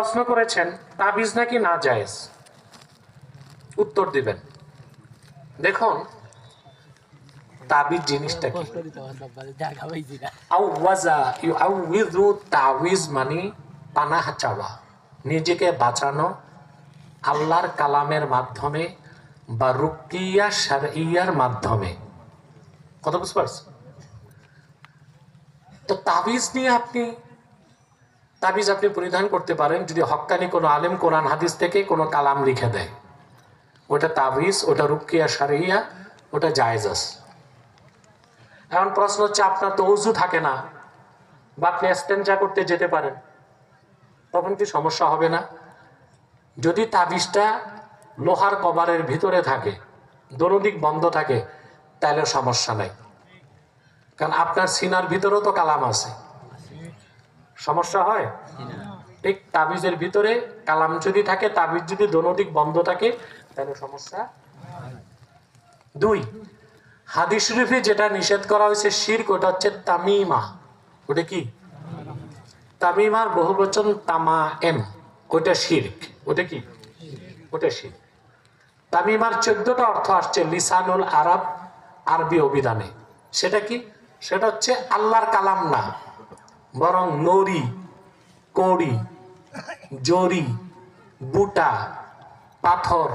প্রশ্ন করেছেন তাবিজ নাকি না জায়েজ? উত্তর দিবেন। দেখুন তাবিজ জিনিসটা কি? আউওয়াজা ইউআউযু তাবিজ মানে পানাহ চাওয়া। নিজেকে বাঁচানো আল্লাহর কালামের মাধ্যমে বা রুকিয়া শারইয়ার মাধ্যমে। কথা বুঝতে পারছেন? তো তাবিজ নিয়ে আপনি তাবিজ আপনি পরিধান করতে পারেন যদি হক্কানি কোনো আলেম কোরআন হাদিস থেকে কোনো কালাম লিখে দেয়। ওটা তাবিজ, ওটা রুকিয়া সারিয়া ওটা জায়জাস। এখন প্রশ্ন হচ্ছে, আপনার তো অজু থাকে না। বা আপনি স্টেঞ্জা করতে যেতে পারেন। তখন কি সমস্যা হবে না? যদি তাবিজটা লোহার কভারের ভিতরে থাকে দরদিক বন্ধ থাকে, তাহলে সমস্যা নাই। কারণ আপনার সিনার ভিতরেও তো কালাম আছে। সমস্যা হয়? ঠিক তাবিজের ভিতরে কালাম যদি থাকে, তাবিজ যদি দোনোদিক বন্ধ থাকে, তাহলে সমস্যা দুই, হাদিস শরীফে যেটা নিষেধ করা হয়েছে, শির্ক, ওটা হচ্ছে তামিমা। ওটা কি? তামিমার বহু বচন তামা এম ওটা শির্ক। ওটা কি? ওটা শির্ক। তামিমার চোদ্দটা অর্থ আসছে, লিসানুল আরব আরবি অভিধানে। সেটা কি? সেটা হচ্ছে আল্লাহর কালাম না। বরং নরি কড়ি জরি বুটা, পাথর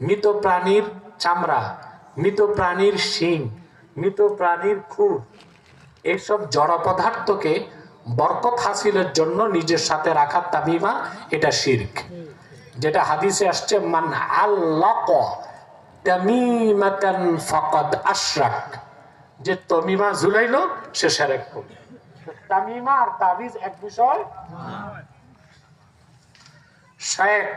মৃত প্রাণীর চামড়া মৃত প্রাণীর শিং মৃত প্রাণীর খুর এইসব জড় পদার্থকে বরকত হাসিলের জন্য নিজের সাথে রাখার তামিমা এটা শির্ক। যেটা হাদিসে আসছে, মান আল্লাক তামিমাতান ফাকাদ আশরাক। যে তমিমা ঝুলাইল, সে সেরেক করল। তামিমা আর তাবিজ এক বিষয়। শেখ